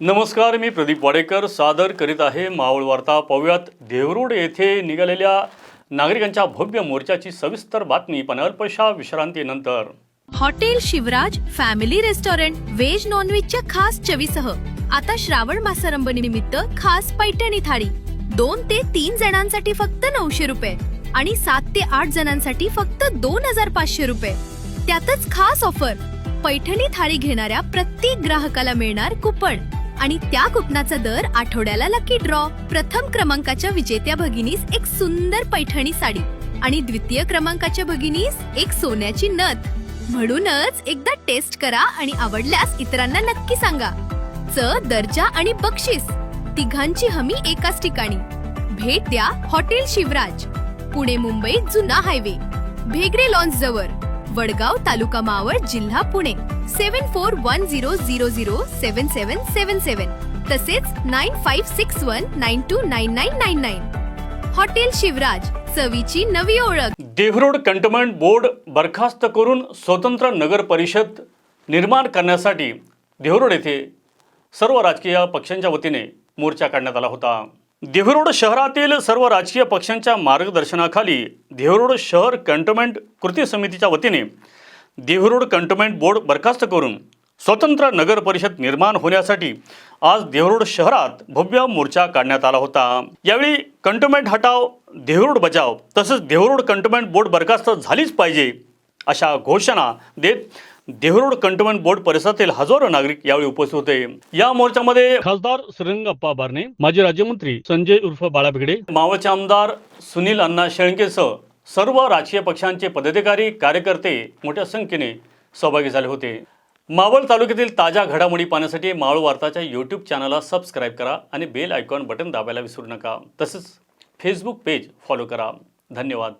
नमस्कार मी प्रदीप वाडेकर. सादर करीत आहे मावळ वार्ता. पाहूयात देवरूड येथे निघालेल्या नागरिकांच्या भव्य मोर्चाची सविस्तर बातमी. पण अल्पशा विश्रांतीनंतर. Hotel Shivraj family restaurant veg नॉनव्हेजच्या खास चवीसह. आता श्रावण मासारंभ निमित्त खास पैठणी थाळी. दोन ते तीन जणांसाठी फक्त नऊशे रुपये आणि सात ते आठ जणांसाठी फक्त दोन हजार पाचशे रुपये. त्यातच खास ऑफर. पैठणी थाळी घेणाऱ्या प्रत्येक ग्राहकाला मिळणार कुपन. आणि त्या कुपनाचा दर आठवड्याला लकी ड्रॉ प्रथम क्रमांकाच्या विजेत्या भगिनीस एक सुंदर पैठणी साडी आणि द्वितीय क्रमांकाच्या भगिनीस एक सोन्याची नथ. म्हणूनच एकदा टेस्ट करा आणि आवडल्यास इतरांना नक्की सांगा. च दर्जा आणि बक्षीस. तिघांची हमी एकाच ठिकाणी. भेट द्या हॉटेल शिवराज. पुणे मुंबई जुना हायवे. भेगडे लॉन्स जवळ. वडगाव तालुका मावळ जिल्हा Pune. Seven four one zero zero zero seven seven seven seven तसेच nine five six one nine two nine nine nine nine hotel Shivraj चवीची नवी ओळख. देहरोड कंटोन्मेंट बोर्ड बरखास्त करून स्वतंत्र नगर परिषद निर्माण करण्यासाठी देवरोड येथे सर्व राजकीय पक्षांच्या वतीने मोर्चा काढण्यात आला होता. देहरोड शहरातील सर्व राजकीय पक्षांच्या मार्गदर्शनाखाली देहरोड शहर कंटोन्मेंट कृती समितीच्या वतीने देवरोड कंटोन्मेंट बोर्ड बरखास्त करून स्वतंत्र नगर परिषद निर्माण होण्यासाठी आज देवरोड शहरात भव्य मोर्चा काढण्यात आला होता. यावेळी कंटोन्मेंट हटाव देवरोड बचाव तसंच देवरोड कंटोन्मेंट बोर्ड बरखास्त झालीच पाहिजे अशा घोषणा देत देवरोड कंटोन्मेंट बोर्ड परिसरातील हजारो नागरिक यावेळी उपस्थित होते. या मोर्चामध्ये खासदार श्रीरंगप्पा बारणे माजी राज्यमंत्री संजय उर्फ बाळा भिगडे मावळचे आमदार सुनील अण्णा शेळकेसह सर्व राजकीय पक्षांचे पदाधिकारी कार्यकर्ते मोठ्या संख्येने सहभागी झाले होते. मावळ तालुक्यातील ताज्या घडामोडी पाहण्यासाठी मावळ वार्ताच्या यूट्यूब चॅनलला सबस्क्राईब करा आणि बेल आयकॉन बटन दाबायला विसरू नका. तसंच फेसबुक पेज फॉलो करा. धन्यवाद.